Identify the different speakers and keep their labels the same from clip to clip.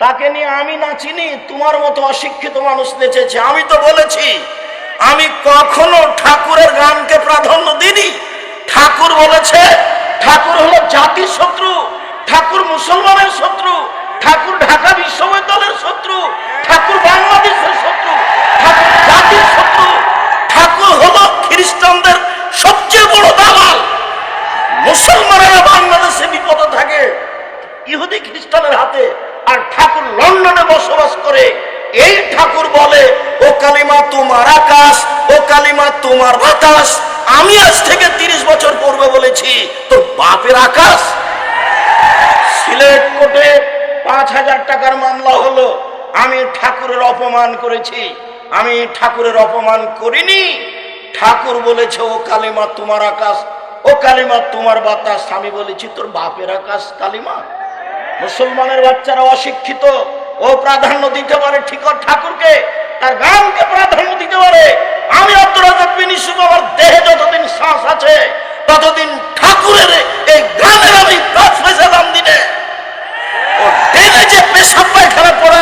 Speaker 1: তাকে নিয়ে আমি নাচিনি তোমার মতো অশিক্ষিত মানুষ নেচেছে। আমি তো বলেছি, আমি কখনো ঠাকুরের গানকে প্রাধান্য দিইনি। ঠাকুর বলেছে, ঠাকুর হলো জাতির শত্রু, ঠাকুর মুসলমানের শত্রু, ঠাকুর ঢাকা বিশ্ববিদ্যালয়ের শত্রু, ঠাকুর বাংলাদেশের শত্রু, ঠাকুর জাতির শত্রু, ঠাকুর হলো খ্রিস্টানদের সবচেয়ে বড় দালাল। মুসলমানেরা বাংলাদেশে বিপদে থাকে ইহুদি খ্রিস্টানের হাতে আর ঠাকুর লন্ডনে বসবাস করে এই ঠাকুর বলে ও কালিমা আকাশ ও কালিমা তোমার বাতাস আমি আজ থেকে তিরিশ বছর পূর্বে বলেছি তো বাপের আকাশ। সিলেট কোর্টে পাঁচ হাজার টাকার মামলা হলো। আমি ঠাকুরের অপমান করেছি। আমি ঠাকুরের অপমান করিনি। ঠাকুর বলেছে, ও কালিমা তোমার আকাশ, ও কালিমা তোমার বাতাস। আমি বলেছি, তোর বাপের আকাশ কালিমা। মুসলমানের বাচ্চারা অশিক্ষিত। ও প্রাধান্য দিতে পারে ঠিক ঠাকুরকে। তার গানকে প্রাধান্য দিতে পারে। আমি আব্দুল রাজাক আমার দেহে যতদিন শ্বাস আছে, ততদিন ঠাকুরের এই গানের আমি দশ পয়সা দাম ডেনে যে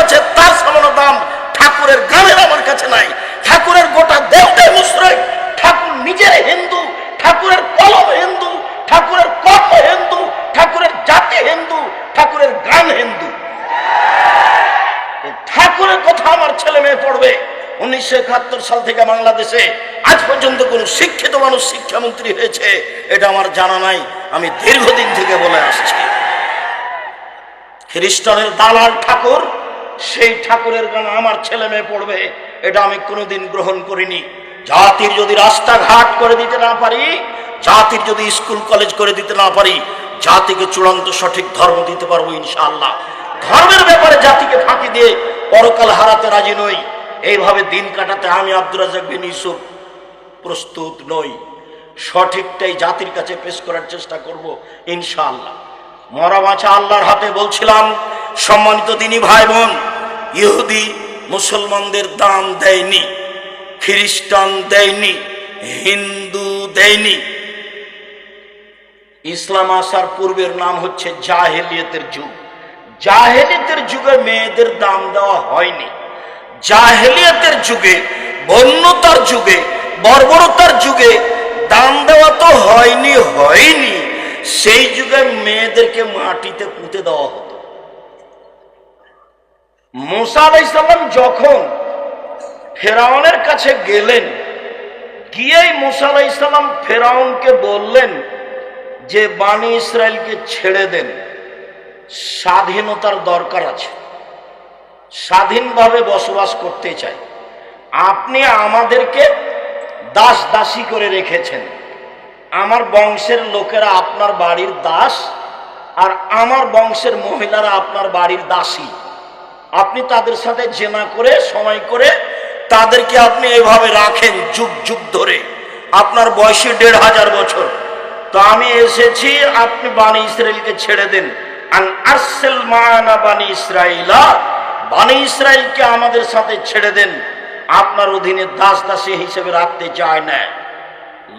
Speaker 1: আছে, তার সামান্য দাম ঠাকুরের গানের আমার কাছে নাই। ঠাকুরের গোটা দেহটাই মুশ্রিক ঠাকুর নিজের হিন্দু ঠাকুরের কলম হিন্দু ঠাকুরের কর্ম হিন্দু ঠাকুরের জাতি হিন্দু ঠাকুরের গান হিন্দু এই ঠাকুরের কথা আমার ছেলে মেয়ে পড়বে উনিশশো একাত্তর সাল থেকে বাংলাদেশে আজ পর্যন্ত কোন শিক্ষিত মানুষ শিক্ষামন্ত্রী হয়েছে, এটা আমার জানা নাই, আমি দীর্ঘদিন থেকে বলে আসছি। খ্রিস্টানের দালাল ঠাকুর, সেই ঠাকুরের গান আমার ছেলে মেয়ে পড়বে, এটা আমি কোনোদিন গ্রহণ করিনি। জাতির যদি রাস্তাঘাট করে দিতে না পারি, জাতির যদি স্কুল, কলেজ করে দিতে না পারি, জাতিকে চূড়ান্ত সঠিক ধর্ম দিতে পারব ইনশাআল্লাহ। ধর্মের ব্যাপারে জাতিকে ফাঁকি দিয়ে পরকাল হারাতে রাজি নই। এইভাবে দিন কাটাতে আমি আব্দুর রাজাক বিন ইউসুফ প্রস্তুত নই। সঠিকটাই জাতির কাছে পেশ করার চেষ্টা করব, ইনশাআল্লাহ। মরা বাঁচা আল্লাহর হাতে বলছিলাম, সম্মানিত দিনী ভাই বোন ইহুদি মুসলমানদের দান দেয়নি, খ্রিস্টান দেয়নি, হিন্দু দেয়নি। ইসলাম আসার পূর্বের নাম হচ্ছে জাহেলিয়তের যুগ। জাহেলিয়তের যুগে মেয়েদের দাম দেওয়া হয়নি। জাহেলিয়তের যুগে, বন্যতার যুগে, বর্বরতার যুগে দাম দেওয়া তো হয়নি হয়নি। সেই যুগে মেয়েদেরকে মাটিতে পুঁতে দেওয়া হতো। মুসা আলাইসাল্লাম যখন ফেরাউনের কাছে গেলেন, গিয়েই মুসা আলাইসাল্লাম ফেরাউনকে বললেন যে বাণী ইসরায়েলকে ছেড়ে দেন। স্বাধীনতার দরকার আছে। স্বাধীনভাবে বসবাস করতে চাই। আপনি আমাদেরকে দাস দাসী করে রেখেছেন। আমার বংশের লোকেরা আপনার বাড়ির দাস আর আমার বংশের মহিলারা আপনার বাড়ির দাসী। আপনি তাদের সাথে জেনা করে, সময় করে তাদেরকে আপনি এভাবে রাখেন যুগ যুগ ধরে। আপনার বয়সী দেড় হাজার বছর। তো আমি এসেছি, আপনি বাণী ইসরায়েলকে ছেড়ে দেন। আন আরসেল মায়ানা বাণী ইসরায়েলা বাণী ইসরায়েলকে আমাদের সাথে ছেড়ে দেন। আপনার অধীনে দাস দাসী হিসেবে রাখতে চায় না।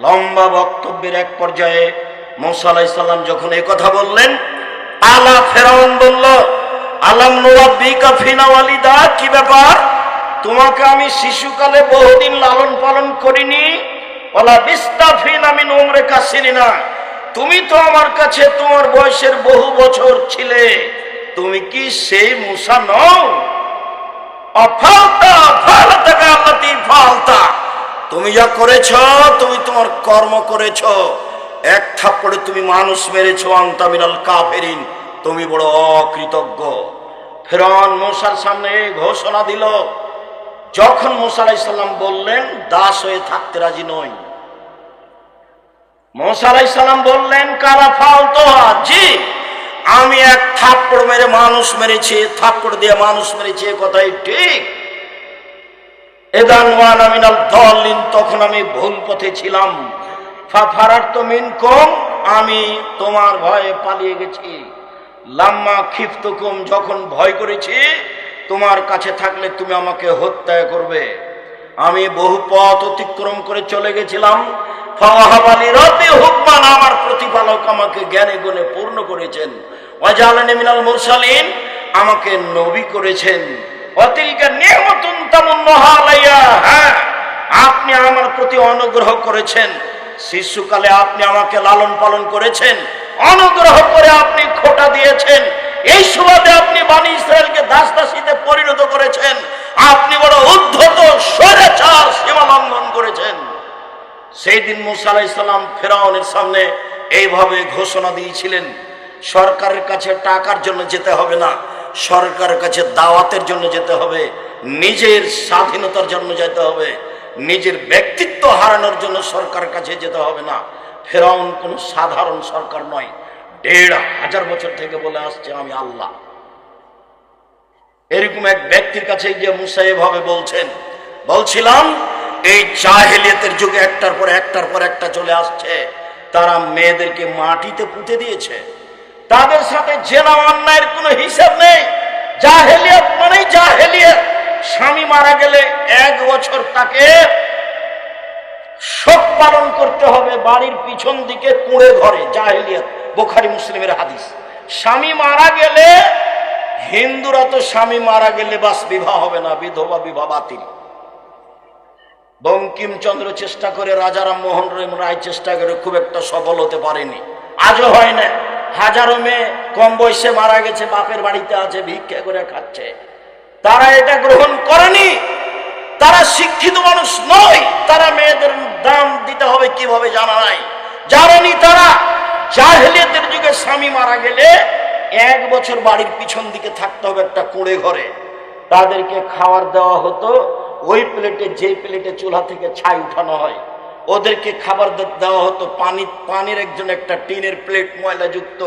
Speaker 1: লম্বা বক্তব্যের এক পর্যায়ে মৌসা আলাইসাল্লাম যখন এই কথা বললেন, আলা ফেরাউন বলল, আলাম নুরাব্বিকা ফিনা কি ব্যাপার? তোমাকে আমি শিশুকালে বহুদিন লালন পালন করিনি। ওলা বিস্তাফিন আমি নোমরে কাছিনি না তুমি তো আমার কাছে তোমার বয়সের বহু বছর ছিলে। তুমি কি সেই মুসা নও? অফালতা ফালতা আল্লাতি ফালতা। তুমি যা করেছ, তুমি তোমার কর্ম করেছ। এক থাপ্পড়ে তুমি মানুষ মেরেছ আন্তামিনাল কাফেরিন। তুমি বড় অকৃতজ্ঞ। ফেরন মশার সামনে ঘোষণা দিল, যখন মোসা আলাইসাল্লাম বললেন, দাস হয়ে থাকতে রাজি নই। মোসা আলাইসাল্লাম বললেন, কারা ফালতো? জি। আমি এক থাপ্পড় মেরে মানুষ মেরেছি, থাপ্পড় দিয়ে মানুষ মেরেছি, এ কথাই ঠিক। এদান ওয়ান আমিনাল তখন আমি ভুল পথে ছিলাম। তো আমি তোমার ভয়ে পালিয়ে গেছি। লাম্মা খিফতুকুম, যখন ভয় করেছি, তোমার কাছে থাকলে তুমি আমাকে হত্যা করবে। আমি বহু পথ অতিক্রম করে চলে গেছিলাম। আমার প্রতিপালক আমাকে জ্ঞানে গুণে পূর্ণ করেছেন। ওয়াজালানি মিনাল মুরসালিন, আমাকে নবী করেছেন। অতিরিকা নিয়মতুন তামুন্নহা হ্যাঁ আপনি আমার প্রতি অনুগ্রহ করেছেন। শিশুকালে আপনি আমাকে লালন পালন করেছেন। অনুগ্রহ করে আপনি খোটা দিয়েছেন। এই সুবাদে আপনি বাণী ইসরায়েলকে দাস দাসীতে পরিণত করেছেন। আপনি বড় উদ্ধত, স্বৈরাচার সীমা লঙ্ঘন করেছেন। সেই দিন মুসা আলাইসাল্লাম ফেরাউনের সামনে এইভাবে ঘোষণা দিয়েছিলেন, সরকারের কাছে টাকার জন্য যেতে হবে না, সরকারের কাছে দাওয়াতের জন্য যেতে হবে, নিজের স্বাধীনতার জন্য যেতে হবে, নিজের ব্যক্তিত্ব হারানোর জন্য সরকারের কাছে যেতে হবে না। ফেরাউন কোনো সাধারণ সরকার নয়, দেড় হাজার বছর থেকে বলে আসছে, আমি আল্লাহ। এরকম এক ব্যক্তির কাছে গিয়ে মুসা এভাবে বলছেন, বলছিলাম এই জাহেলিয়াতের যুগে একটার পর একটার পর একটা চলে আসছে। তারা মেয়েদেরকে মাটিতে পুঁতে দিয়েছে। তাদের সাথে জেনা অন্যায়ের কোনো হিসাব নেই। জাহেলিয়াত মানেই জাহেলিয়াত। স্বামী মারা গেলে এক বছর তাকে শোক পালন করতে হবে বাড়ির পিছন দিকে কুঁড়ে ঘরে, জাহেলিয়াত, বোখারি মুসলিমের হাদিস। স্বামী মারা গেলে, হিন্দুরা তো স্বামী মারা গেলে বাস বিবাহ হবে না, বিধবা বিবাহ বাতিল। বঙ্কিমচন্দ্র চেষ্টা করে রাজারাম মোহন রায় চেষ্টা করে, খুব একটা সফল হতে পারেনি। আজও হয় না। হাজারো মেয়ে কম বয়সে মারা গেছে, বাপের বাড়িতে আছে, ভিক্ষা করে খাচ্ছে। তারা এটা গ্রহণ করেনি। তারা শিক্ষিত মানুষ নয়। তারা মেয়েদের দাম দিতে হবে কীভাবে জানা নাই। জানেনি তারা, জাহেলিয়াতের যুগে স্বামী মারা গেলে এক বছর বাড়ির পিছন দিকে থাকতে হবে একটা কুঁড়ে ঘরে। তাদেরকে খাবার দেওয়া হতো। ওই প্লেটে যে প্লেটে চুলা থেকে ছাই উঠানো হয়, ওদেরকে খাবার দেওয়া হতো। পানি পানির একজন একটা টিনের প্লেট ময়লাযুক্ত।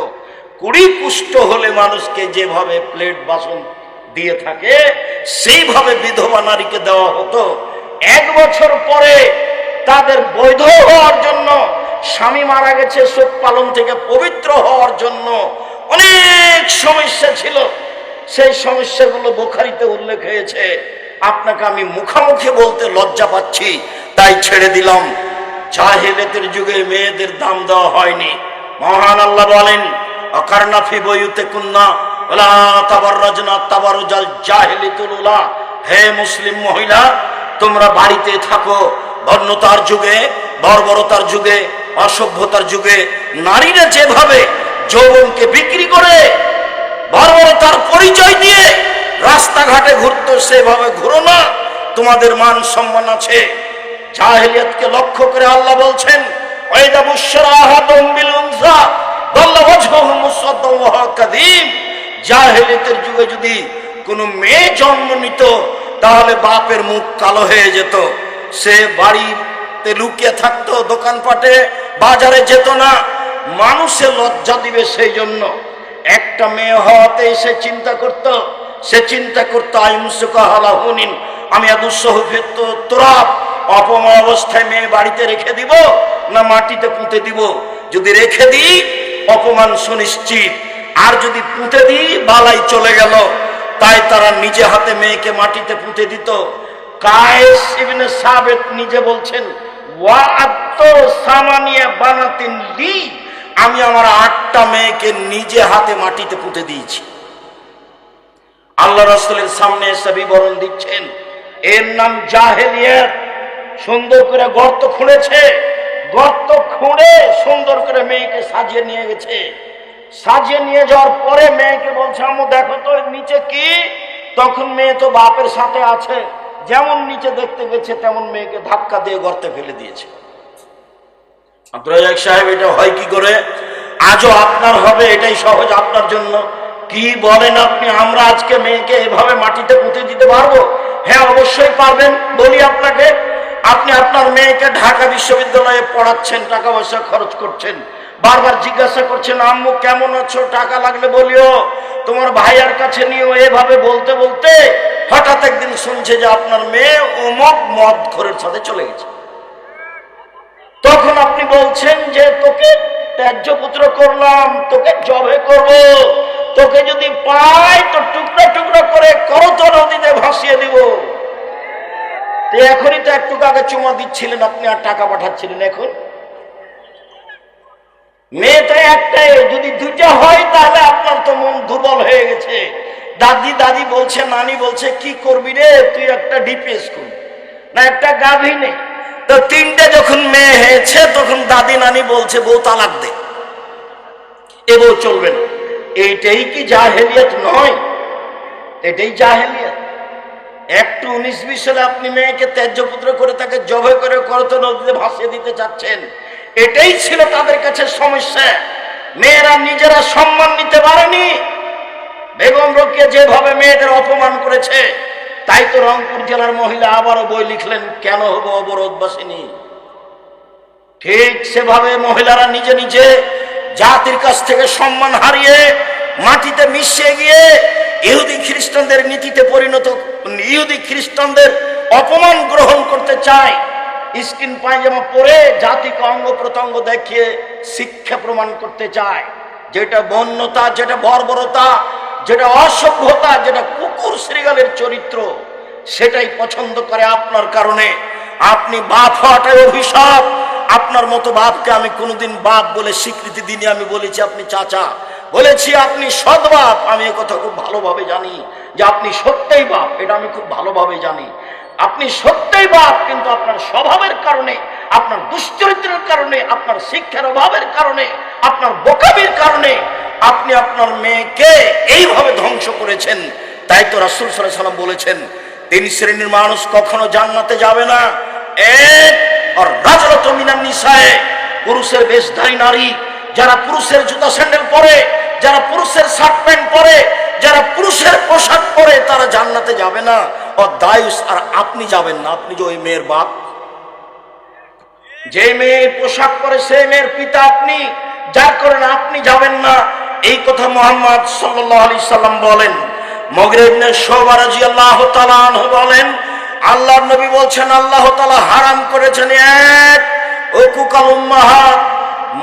Speaker 1: কুড়ি পুষ্ট হলে মানুষকে যেভাবে প্লেট বাসন দিয়ে থাকে, সেইভাবে বিধবা নারীকে দেওয়া হতো। এক বছর পরে তাদের বৈধ হওয়ার জন্য, স্বামী মারা গেছে, শোক পালন থেকে পবিত্র হওয়ার জন্য। অনেক সমস্যা ছিল। সেই সমস্যাগুলো বোখারিতে উল্লেখ হয়েছে। আপনাকে আমি মুখামুখি বলতে লজ্জা পাচ্ছি, তাই ছেড়ে দিলাম। জাহেলেতের যুগে মেয়েদের দাম দেওয়া হয়নি। মহান আল্লাহ বলেন অকারনাফি বইতে কুন্না, ওলা তাবার রাজনা জাহেলিতুল উলা। হে মুসলিম মহিলা, তোমরা বাড়িতে থাকো। বর্ণতার যুগে, বর্বরতার যুগে, অসভ্যতার যুগে, নারীরা যেভাবে যৌবনকে বিক্রি করে, বর্বরতার পরিচয় দিয়ে রাস্তাঘাটে ঘুরতো সেভাবে ঘুরো না। তোমাদের মান সম্মান আছে। জাহেলিয়াতকে লক্ষ্য করে আল্লাহ বলছেন, ওয়াইদা বুশরা আহাদুম বিল উনসা, দাল্লা ওয়াজহুহু মুসাদ্দাম ওয়া কাযীম। জাহেলিয়াতের যুগে যদি কোনো মেয়ে জন্ম নিত, তাহলে বাপের মুখ কালো হয়ে যেত। সে বাড়িতে লুকিয়ে থাকতো, দোকানপাটে বাজারে যেত না। মানুষে লজ্জা দিবে সেই জন্য। একটা মেয়ে হওয়াতে সে চিন্তা করত সে চিন্তা করতো আইমসুকাহালাহুনিন আমি আদুসহফের তো তোরা অপম অবস্থায় মেয়ে বাড়িতে রেখে দিব না মাটিতে পুঁতে দিব? যদি রেখে দিই অপমান সুনিশ্চিত। আর যদি পুঁতে দিই বালাই চলে গেল। তাই তারা নিজে হাতে মেয়েকে মাটিতে পুঁতে দিত। নিজে বলছেন বানাতিন আমি আমার আটটা মেয়েকে নিজে হাতে মাটিতে পুঁতে দিয়েছি। আল্লাহ রাসূলের সামনে এসে বিবরণ দিচ্ছেন, এর নাম জাহেলিয়াত। সুন্দর করে গর্ত খুঁড়েছে, গর্ত খুঁড়ে সুন্দর করে মেয়েকে সাজিয়ে নিয়ে গেছে। সাজিয়ে নিয়ে যাওয়ার পরে মেয়েকে বলছে আমু দেখো তো নিচে কি? তখন মেয়ে তো বাপের সাথে আছে, যেমন নিচে দেখতে গেছে, তেমন মেয়েকে ধাক্কা দিয়ে গর্তে ফেলে দিয়েছে। আব্দুল সাহেব, এটা হয় কি করে? আজও আপনার হবে, এটাই সহজ আপনার জন্য। কি বলেন আপনি? আমরা আজকে মেয়েকে এভাবে মাটিতে পুঁতে দিতে পারব? হ্যাঁ অবশ্যই পারবেন। বলি আপনাকে, আপনি আপনার মেয়েকে ঢাকা বিশ্ববিদ্যালয়ে পড়াচ্ছেন টাকা পয়সা খরচ করছেন, বারবার জিজ্ঞাসা করছেন, আম্মু, কেমন আছো? টাকা লাগলে বলিও। তোমার ভাইয়ার কাছে নিও এভাবে বলতে বলতে হঠাৎ একদিন শুনছে যে আপনার মেয়ে অমক মদ ঘরের সাথে চলে গেছে। তখন আপনি বলছেন যে, তোকে ত্যায্য পুত্র করলাম, তোকে জবে করব। তোকে যদি পাই, তো টুকরা টুকরা করে করতো নদীতে ভাসিয়ে দিব। এখনই তো একটু আগে চুমা দিচ্ছিলেন, আপনি আর টাকা পাঠাচ্ছিলেন এখন। মেয়েটা একটাই, যদি দুইটা হয়, তাহলে আপনার তো মন দুর্বল হয়ে গেছে। দাদি দাদি বলছে, নানি বলছে, কি করবি রে? তুই একটা ডিপিএস কর। না, একটা গাভী নে। তো তিনটে যখন মেয়ে হয়েছে, তখন দাদি, নানি বলছে, বউ তালাক দে। এ বউ চলবে না। এইটাই কি জাহেলিয়ত নয়? এটাই জাহেলিয়ত। একটু উনিশ বিশ সালে আপনি মেয়েকে ত্যায্য পুত্র করে তাকে জবে করে করত নদীতে ভাসিয়ে দিতে চাচ্ছেন, এটাই ছিল তাদের কাছে সমস্যা। মেয়েরা নিজেরা সম্মান নিতে পারেনি। বেগম রোকেয়া যেভাবে মেয়েদের অপমান করেছে, তাই তো রংপুর জেলার মহিলা আবারও বই লিখলেন, কেন হব অবরোধবাসিনী? ঠিক সেভাবে মহিলারা নিজে নিজে জাতির কাছ থেকে সম্মান হারিয়ে মাটিতে মিশিয়ে গিয়ে ইহুদি খ্রিস্টানদের নীতিতে পরিণত, ইহুদি খ্রিস্টানদের অপমান গ্রহণ করতে চায়, স্কিন পায়জামা পরে জাতিকে অঙ্গ প্রত্যঙ্গ দেখিয়ে শিক্ষা প্রমাণ করতে চায়। যেটা বন্যতা, যেটা বর্বরতা, যেটা অসভ্যতা, যেটা কুকুর শ্রীগালের চরিত্র, সেটাই পছন্দ করে আপনার কারণে। আপনি বাপ অভিশাপ আপনার মতো বাপকে আমি কোনোদিন বাপ বলে স্বীকৃতি দিনে আমি বলেছি আপনি চাচা। বলেছি আপনি সৎ বাপ, আমি কথা খুব ভালোভাবে জানি যে আপনি সত্যই বাপ, এটা আমি খুব ভালোভাবে জানি। আপনি সত্যই বাপ, কিন্তু আপনার স্বভাবের কারণে, আপনার দুশ্চরিত্রের কারণে, আপনার শিক্ষার অভাবের কারণে, আপনার বোকাবির কারণে আপনি আপনার মেয়েকে এইভাবে ধ্বংস করেছেন। তাই তো রাসুল সাল্লাম বলেছেন, তিন শ্রেণির মানুষ কখনো জান্নাতে যাবে না। এক আর রাজরত মিনান নিশায় পুরুষের বেশধারী নারী, যারা পুরুষের জুতা স্যান্ডেল পরে, যারা পুরুষের শার্ট প্যান্ট পরে, যারা পুরুষের পোশাক পরে, তারা জান্নাতে যাবে না। ও দায়ুস আর আপনি যাবেন না, আপনি যে ওই মেয়ের বাপ। যে মেয়ে পোশাক পরে সেই মেয়ের পিতা আপনি। যা করেন আপনি যাবেন না। এই কথা মোহাম্মদ সাল্লাহ আলি সাল্লাম বলেন। মগরেবনে শোবারাজি আল্লাহ তালাহ বলেন আল্লাহ নবী বলছেন, আল্লাহ তালা হারাম করেছেন এক ও কুকাল উম্মাহাত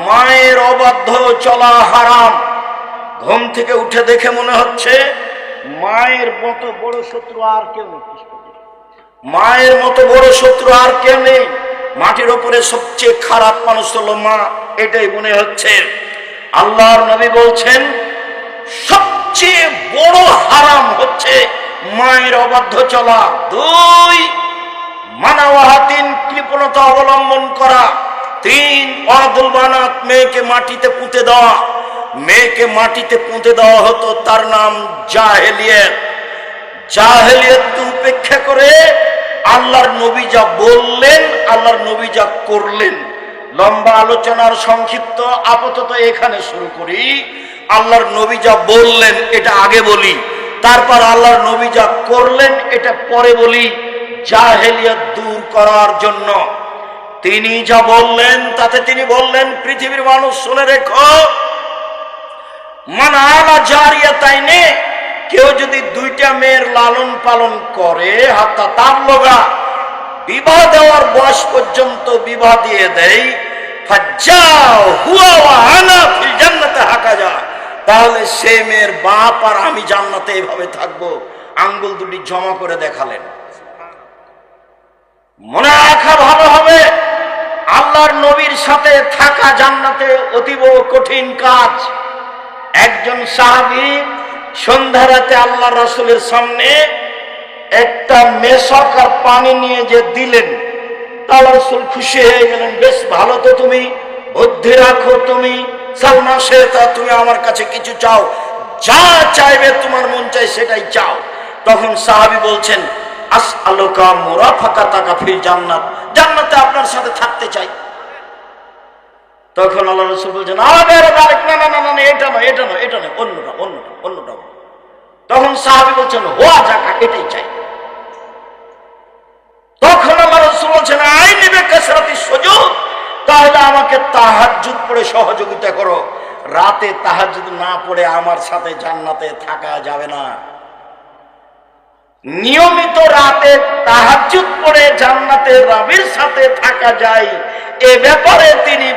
Speaker 1: মায়ের অবাধ্য চলা হারাম। ঘুম থেকে উঠে দেখে মনে হচ্ছে, মায়ের মতো বড় শত্রু আর কেউ নেই। মায়ের মতো বড় শত্রু আর কেউ নেই। মাটির ওপরে সবচেয়ে খারাপ মানুষ হলো মা। এটাই মনে হচ্ছে। আল্লাহর নবী বলছেন, সবচেয়ে বড় হারাম হচ্ছে মায়ের অবাধ্য চলা। দুই মানাওয়াহাতিন কৃপণতা অবলম্বন করা। তিন অদুল বানাত মেয়েকে মাটিতে পুঁতে দেওয়া। মেয়েকে মাটিতে পুঁতে দেওয়া হতো তার নাম জাহেলিয়ত। জাহেলিয়তকে উপেক্ষা করে আল্লাহর নবী যা বললেন, আল্লাহর নবী যা করলেন। লম্বা আলোচনার সংক্ষিপ্ত আপাতত এখানে শুরু করি। আল্লাহর নবী যা বললেন, এটা আগে বলি। তারপর আল্লাহর নবী যা করলেন, এটা পরে বলি, জাহেলিয়ত দূর করার জন্য। তিনি যা বললেন, তাতে তিনি বললেন, পৃথিবীর মানুষ শুনে রেখো মানালা জারিয়া তাই নে কেউ যদি দুইটা মেয়ের লালন পালন করে হাতা তার লগা বিবাহ দেওয়ার বয়স পর্যন্ত বিবাহ দিয়ে দেয় ফাজ্জাও হুয়া আনা ফিল হাকা যা তাহলে সে মেয়ের বাপ আর আমি জান্নাতে এভাবে থাকব। আঙ্গুল দুটি জমা করে দেখালেন। মনে রাখা ভালো হবে, আল্লাহর নবীর সাথে থাকা জান্নাতে অতীব কঠিন কাজ। একজন সাহাবি সন্ধ্যা রাতে আল্লাহ রসুলের সামনে একটা মেশক আর পানি নিয়ে যে দিলেন আল্লাহ রসুল খুশি হয়ে গেলেন, বেশ ভালো তো তুমি, বুদ্ধি রাখো তুমি। সালমা শেতা তুমি আমার কাছে কিছু চাও। যা চাইবে তোমার মন চাই সেটাই চাও। তখন সাহাবি বলছেন আস আলোকা মোরা ফাঁকা তাকা ফির জান্নাত। জান্নাতে আপনার সাথে থাকতে চাই। তখন আল্লাহ রসুল বলছেন না না না না এটা এটা এটা নয় অন্যটা অন্যটা অন্যটা তখন সাহাবি বলছেন এটাই চাই। তখন আল্লাহ রসুল বলছেন আই নিবে কেসরাতি সুযোগ তাহলে আমাকে তাহাজুদ পড়ে সহযোগিতা করো। রাতে তাহাজ্জুদ না পড়ে আমার সাথে জান্নাতে থাকা যাবে না। নিয়মিত রাতে তাহাজুদ পড়ে জান্নাতে রবির সাথে থাকা যায়। এ ব্যাপারে তিনি